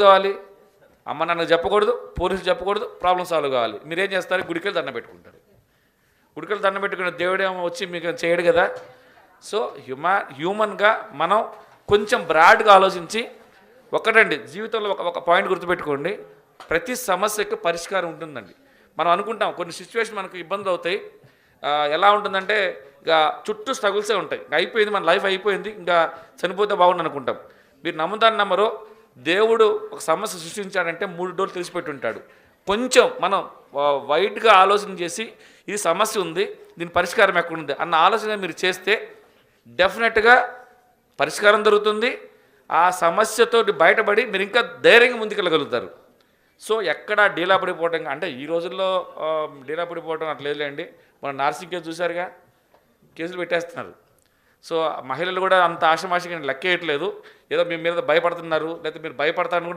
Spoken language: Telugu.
కావాలి. అమ్మ నాన్న చెప్పకూడదు పోలీసులు చెప్పకూడదు ప్రాబ్లం సాల్వ్ కావాలి. మీరేం చేస్తారు? గుడికెళ్ళి దండం పెట్టుకుంటారు. గుడికెళ్ళి దండం పెట్టుకున్న దేవుడేమో వచ్చి మీకు చేయడు కదా? సో హ్యూమా హ్యూమన్గా మనం కొంచెం బ్రాడ్గా ఆలోచించి ఒకటండి జీవితంలో ఒక ఒక పాయింట్ గుర్తుపెట్టుకోండి. ప్రతి సమస్యకు పరిష్కారం ఉంటుందండి. మనం అనుకుంటాం కొన్ని సిచ్యువేషన్ మనకు ఇబ్బందులు అవుతాయి. ఎలా ఉంటుందంటే ఇక చుట్టూ స్ట్రగుల్సే ఉంటాయి. అయిపోయింది మన లైఫ్ అయిపోయింది ఇంకా చనిపోతే బాగుండు అనుకుంటాం. మీరు నమ్ముతాను నమ్మరు. దేవుడు ఒక సమస్య సృష్టించాడంటే మూడు డోర్లు తెలిసిపెట్టి ఉంటాడు కొంచెం మనం వైట్గా ఆలోచన చేసి ఇది సమస్య ఉంది దీని పరిష్కారం ఎక్కడుంది అన్న ఆలోచన మీరు చేస్తే డెఫినెట్గా పరిష్కారం దొరుకుతుంది. ఆ సమస్యతో బయటపడి మీరు ఇంకా ధైర్యంగా ముందుకెళ్ళగలుగుతారు. సో ఎక్కడ డీలా పడిపోవటం అంటే ఈ రోజుల్లో డీలా పడిపోవటం అట్లేదులేండి మన నార్సింగ్ కేసు చూశారుగా? కేసులు పెట్టేస్తున్నారు. సో మహిళలు కూడా అంత ఆశమాషగా లెక్కేయట్లేదు. ఏదో మీ మీద భయపడుతున్నారు లేకపోతే మీరు భయపడతారని కూడా